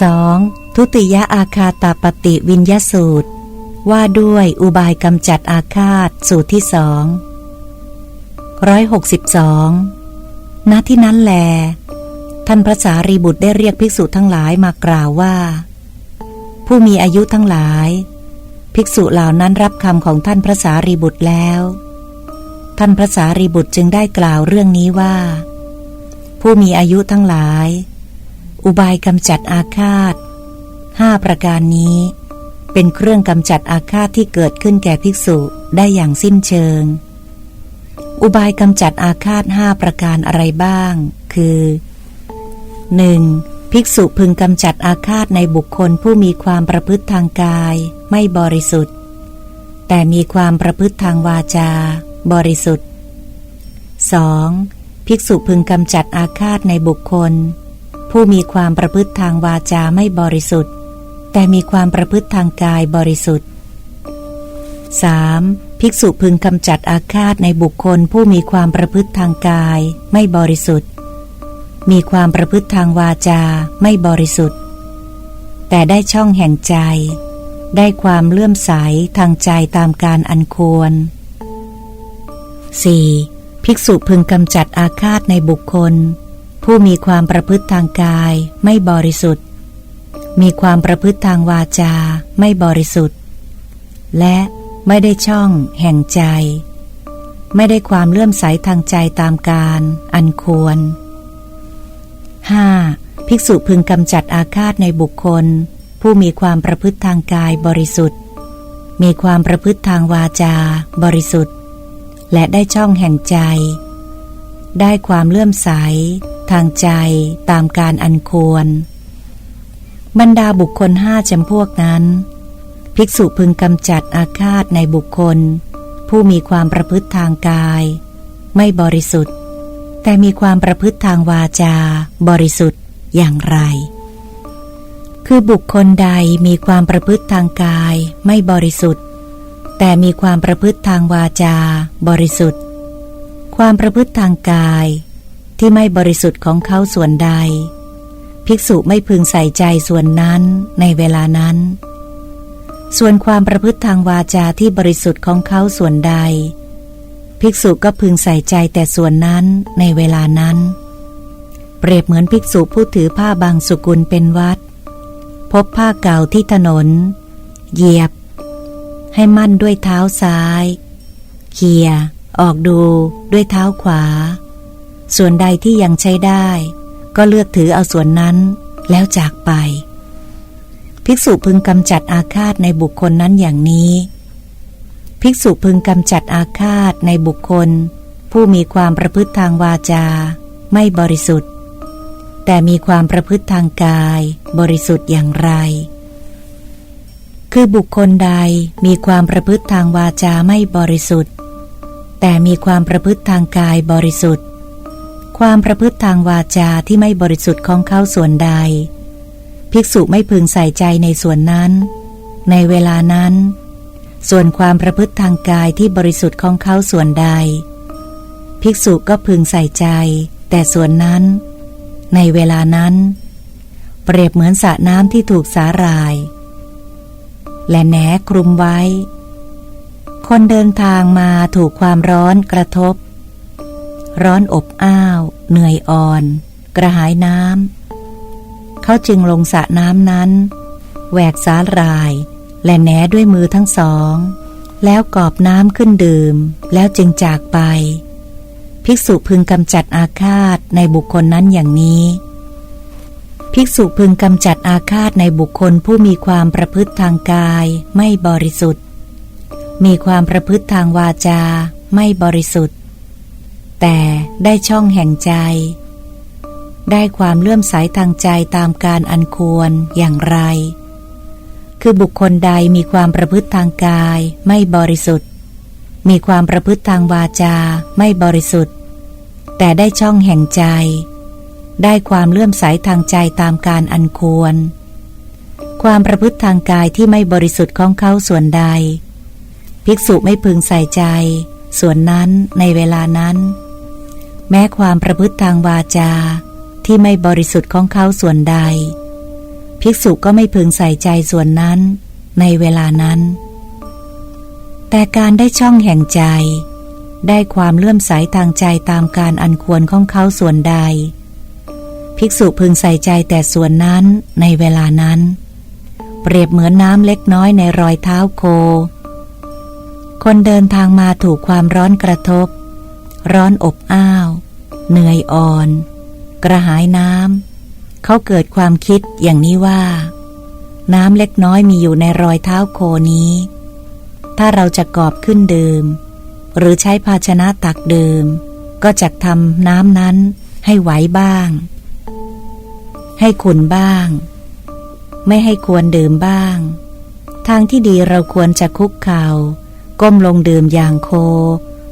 2. ทุติยอาคาตาปฏิวิญญาสูตร ว่าด้วยอุบายกำจัดอาฆาตสูตรที่สองร้อยหกสิบสองณที่นั้นแล ท่านพระสารีบุตรได้เรียกภิกษุทั้งหลายมากล่าวว่า ผู้มีอายุทั้งหลาย ภิกษุเหล่านั้นรับคำของท่านพระสารีบุตรแล้ว ท่านพระสารีบุตรจึงได้กล่าวเรื่องนี้ว่า ผู้มีอายุทั้งหลาย อุบายกำจัดอาฆาตห้าประการนี้ เป็นเครื่องกำจัดอาฆาตที่เกิดขึ้นแก่ภิกษุได้อย่างสิ้นเชิง อุบายกำจัดอาฆาตห้าประการอะไรบ้าง คือ 1. ภิกษุพึงกำจัดอาฆาตในบุคคลผู้มีความประพฤติทางกาย ไม่บริสุทธิ์ แต่มีความประพฤติทางวาจา บริสุทธิ์ 2. ภิกษุพึงกำจัดอาฆาตในบุคคล ผู้มีความประพฤติทางวาจาไม่บริสุทธิ์ แต่มีความประพฤติทางกายบริสุทธิ์ 3. ภิกษุพึงกำจัดอาฆาตในบุคคลผู้มีความประพฤติทางกายไม่บริสุทธิ์ มีความประพฤติทางวาจาไม่บริสุทธิ์ แต่ได้ช่องแห่งใจ ได้ความเลื่อมใสทางใจตามการอันควร 4. ภิกษุพึงกำจัดอาฆาตในบุคคล ผู้มีความประพฤติทางกายไม่บริสุทธิ์ มีความประพฤติทางวาจาไม่บริสุทธิ์ และไม่ได้ช่องแห่งใจ ไม่ได้ความเลื่อมใสทางใจตามการอันควร 5. ภิกษุพึงกำจัดอาฆาตในบุคคล ผู้มีความประพฤติทางกายบริสุทธิ์ มีความประพฤติทางวาจาบริสุทธิ์ และได้ช่องแห่งใจ ได้ความเลื่อมใส ทางใจตามการอันควร บรรดาบุคคลห้าจำพวกนั้น ภิกษุพึงกำจัดอาฆาตในบุคคล ผู้มีความประพฤติทางกาย ไม่บริสุทธิ์ แต่มีความประพฤติทางวาจา บริสุทธิ์อย่างไร คือบุคคลใดมีความประพฤติทางกายไม่บริสุทธิ์ แต่มีความประพฤติทางวาจา บริสุทธิ์ ความประพฤติทางกาย ที่ไม่บริสุทธิ์ของเขาส่วนใด ภิกษุไม่พึงใส่ใจส่วนนั้นในเวลานั้น ส่วนความประพฤติทางวาจาที่บริสุทธิ์ของเขาส่วนใด ภิกษุก็พึงใส่ใจแต่ส่วนนั้นในเวลานั้น เปรียบเหมือนภิกษุผู้ถือผ้าบางสุกุลเป็นวัด พบผ้าเก่าที่ถนน เหยียบ ให้มั่นด้วยเท้าซ้ายเขียออกดูด้วยเท้าขวา ส่วนใดที่ยังใช้ได้ ก็เลือกถือเอาส่วนนั้นแล้วจากไป ภิกษุพึงกำจัดอาฆาตในบุคคลนั้นอย่างนี้ ภิกษุพึงกำจัดอาฆาตในบุคคล ผู้มีความประพฤติทางวาจา ไม่บริสุทธิ์ แต่มีความประพฤติทางกาย บริสุทธิ์อย่างไร คือบุคคลใดมีความประพฤติทางวาจาไม่บริสุทธิ์ แต่มีความประพฤติทางกายบริสุทธิ์ ความประพฤติทางวาจาที่ไม่บริสุทธิ์ของเขาส่วนใด ภิกษุไม่พึงใส่ใจในส่วนนั้น ในเวลานั้น ส่วนความประพฤติทางกายที่บริสุทธิ์ของเขาส่วนใด ภิกษุก็พึงใส่ใจ แต่ส่วนนั้น ในเวลานั้น เปรียบเหมือนสระน้ำที่ถูกสาหร่าย และแหนคลุมไว้ คนเดินทางมาถูกความร้อนกระทบ ร้อนอบอ้าว เหนื่อยอ่อน กระหายน้ำเขาจึงลงสระน้ำนั้นแหวกสาหร่าย และแหนด้วยมือทั้งสอง แล้วกอบน้ำขึ้นดื่ม แล้วจึงจากไป ภิกษุพึงกำจัดอาฆาตในบุคคลนั้นอย่างนี้ ภิกษุพึงกำจัดอาฆาตในบุคคลผู้มีความประพฤติทางกายไม่บริสุทธิ์ มีความประพฤติทางวาจาไม่บริสุทธิ์ แต่ได้ช่องแห่งใจ ได้ความเลื่อมใสทางใจตามการอันควรอย่างไร คือบุคคลใดมีความประพฤติทางกายไม่บริสุทธิ์ มีความประพฤติทางวาจาไม่บริสุทธิ์ แต่ได้ช่องแห่งใจ ได้ความเลื่อมใสทางใจตามการอันควร ความประพฤติทางกายที่ไม่บริสุทธิ์ของเขาส่วนใด ภิกษุไม่พึงใส่ใจ ส่วนนั้นในเวลานั้น แม้ความประพฤติทางวาจาที่ไม่บริสุทธิ์ของเขาส่วนใด ภิกษุก็ไม่พึงใส่ใจส่วนนั้นในเวลานั้น แต่การได้ช่องแห่งใจ ได้ความเลื่อมใสทางใจตามการอันควรของเขาส่วนใด ภิกษุพึงใส่ใจแต่ส่วนนั้นในเวลานั้น เปรียบเหมือนน้ำเล็กน้อยในรอยเท้าโค คนเดินทางมาถูกความร้อนกระทบ ร้อนอบอ้าว เหนื่อยอ่อน กระหายน้ำเขาเกิดความคิดอย่างนี้ว่า น้ำเล็กน้อยมีอยู่ในรอยเท้าโคนี้ ถ้าเราจะกอบขึ้นดื่ม หรือใช้ภาชนะตักดื่ม ก็จะทำน้ำนั้นให้ไหวบ้าง ให้ขุนบ้าง ไม่ให้ควรดื่มบ้าง ทางที่ดีเราควรจะคุกเข่าก้มลงดื่มอย่างโค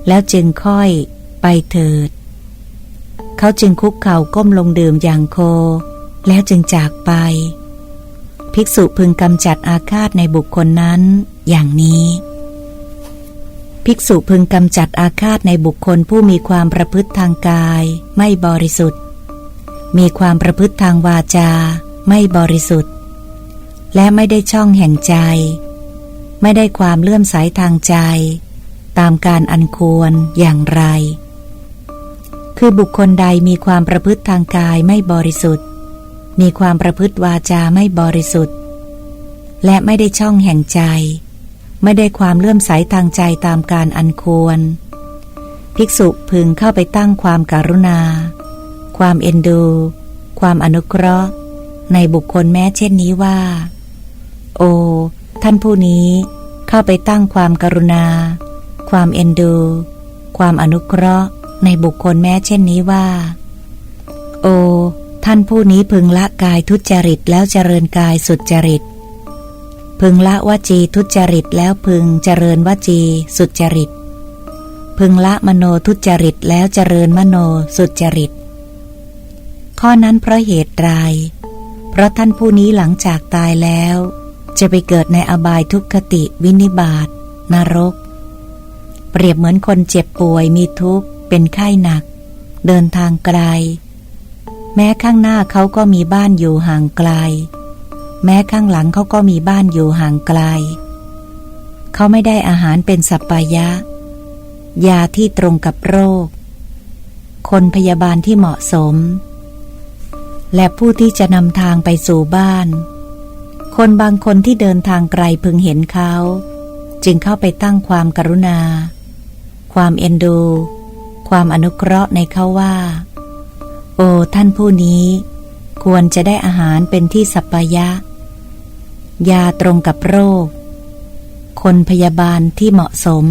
แล้วจึงค่อย ไปเถิด เขาจึงคุกเข่าก้มลงดื่มอย่างโค แล้วจึงจากไป ภิกษุพึงกำจัดอาฆาตในบุคคลนั้นอย่างนี้ ภิกษุพึงกำจัดอาฆาตในบุคคลผู้มีความประพฤติทางกาย ไม่บริสุทธิ์ มีความประพฤติทางวาจา ไม่บริสุทธิ์ และไม่ได้ช่องแห่งใจ ไม่ได้ความเลื่อมใสทางใจ ตามการอันควรอย่างไร คือบุคคลใดมีความประพฤติทางกายไม่บริสุทธิ์ มีความประพฤติวาจาไม่บริสุทธิ์ และไม่ได้ช่องแห่งใจ ไม่ได้ความเลื่อมใสทางใจตามการอันควร ภิกษุพึงเข้าไปตั้งความการุณา ความเอ็นดู ความอนุเคราะห์ ในบุคคลแม้เช่นนี้ว่า โอ ท่านผู้นี้เข้าไปตั้งความกรุณา ความเอ็นดู ความอนุเคราะห์ ในบุคคลแม้เช่นนี้ว่า โอ ท่านผู้นี้พึงละกายทุจริตแล้วเจริญกายสุจริต พึงละวจีทุจริตแล้วพึงเจริญวจีสุจริต พึงละมโนทุจริตแล้วเจริญมโนสุจริต ข้อนั้นเพราะเหตุไรเพราะท่านผู้นี้หลังจากตายแล้ว จะไปเกิดในอบายทุกขติวินิบาตนรก เปรียบเหมือนคนเจ็บป่วยมีทุกข์ เป็นไข้หนัก เดินทางไกล แม้ข้างหน้าเขาก็มีบ้านอยู่ห่างไกล แม้ข้างหลังเขาก็มีบ้านอยู่ห่างไกล เขาไม่ได้อาหารเป็นสัปปายะ ยาที่ตรงกับโรค คนพยาบาลที่เหมาะสม และผู้ที่จะนำทางไปสู่บ้าน คนบางคนที่เดินทางไกลพึงเห็นเขา จึงเข้าไปตั้งความกรุณาความเอ็นดู ความอนุเคราะห์ในเขาว่า โอ้ท่านผู้นี้ ควรจะได้อาหารเป็นที่สัปปายะ ยาตรงกับโรค คนพยาบาลที่เหมาะสม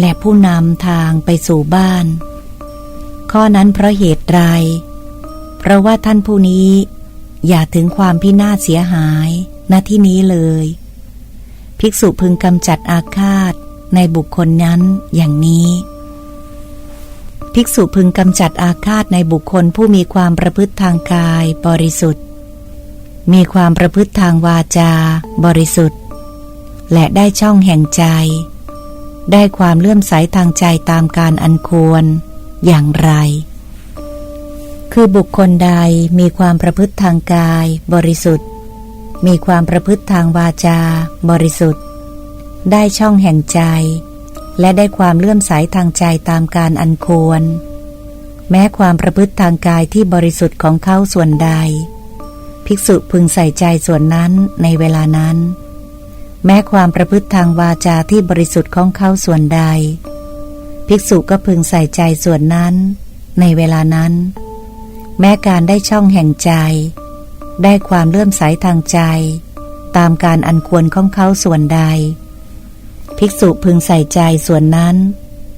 และผู้นำทางไปสู่บ้าน ข้อนั้นเพราะเหตุไร เพราะว่าท่านผู้นี้ อย่าถึงความพินาศเสียหายณที่นี้เลย ภิกษุพึงกำจัดอาฆาตในบุคคลนั้นอย่างนี้ ภิกษุพึงกำจัดอาฆาตในบุคคลผู้มีความประพฤติทางกายบริสุทธิ์ มีความประพฤติทางวาจา บริสุทธิ์ และได้ช่องแห่งใจ ได้ความเลื่อมใสทางใจตามการอันควร อย่างไร คือบุคคลใดมีความประพฤติทางกาย บริสุทธิ์ มีความประพฤติทางวาจา บริสุทธิ์ ได้ช่องแห่งใจ และได้ความเลื่อมใสทางใจตามการอันควร แม้ความประพฤติทางกายที่บริสุทธิ์ของเขาส่วนใด ภิกษุพึงใส่ใจส่วนนั้นในเวลานั้น แม้ความประพฤติทางวาจาที่บริสุทธิ์ของเขาส่วนใด ภิกษุก็พึงใส่ใจส่วนนั้น ในเวลานั้น แม้การได้ช่องแห่งใจ ได้ความเลื่อมใสทางใจ ตามการอันควรของเขาส่วนใด ภิกษุพึงใส่ใจส่วนนั้น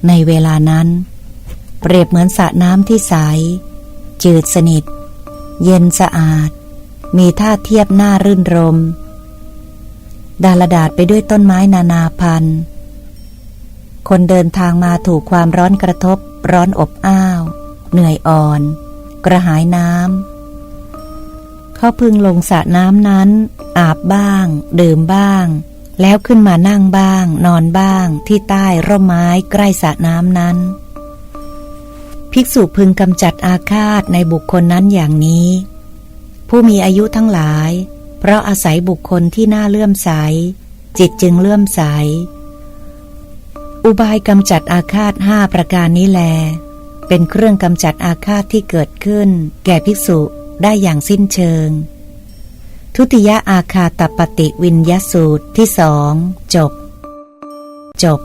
ในเวลานั้น เปรียบเหมือนสระน้ำที่ใส จืดสนิท เย็นสะอาด มีท่าเทียบหน้ารื่นรม ดาลดาดไปด้วยต้นไม้นานาพันธุ์ คนเดินทางมาถูกความร้อนกระทบ ร้อนอบอ้าว เหนื่อยอ่อน กระหายน้ำเขาพึงลงสระน้ำนั้น อาบบ้าง ดื่มบ้าง แล้วขึ้นมานั่งบ้าง นอนบ้าง ที่ใต้ร่มไม้ใกล้สระน้ำนั้น ภิกษุพึงกำจัดอาฆาตในบุคคลนั้นอย่างนี้ ผู้มีอายุทั้งหลาย เพราะอาศัยบุคคลที่น่าเลื่อมใส จิตจึงเลื่อมใส อุบายกำจัดอาฆาตห้าประการนี้แล เป็นเครื่องกำจัดอาฆาตที่เกิดขึ้น แก่ภิกษุได้อย่างสิ้นเชิง ทุติยอาคาตปฏิวินยสูตรที่สองจบ จบ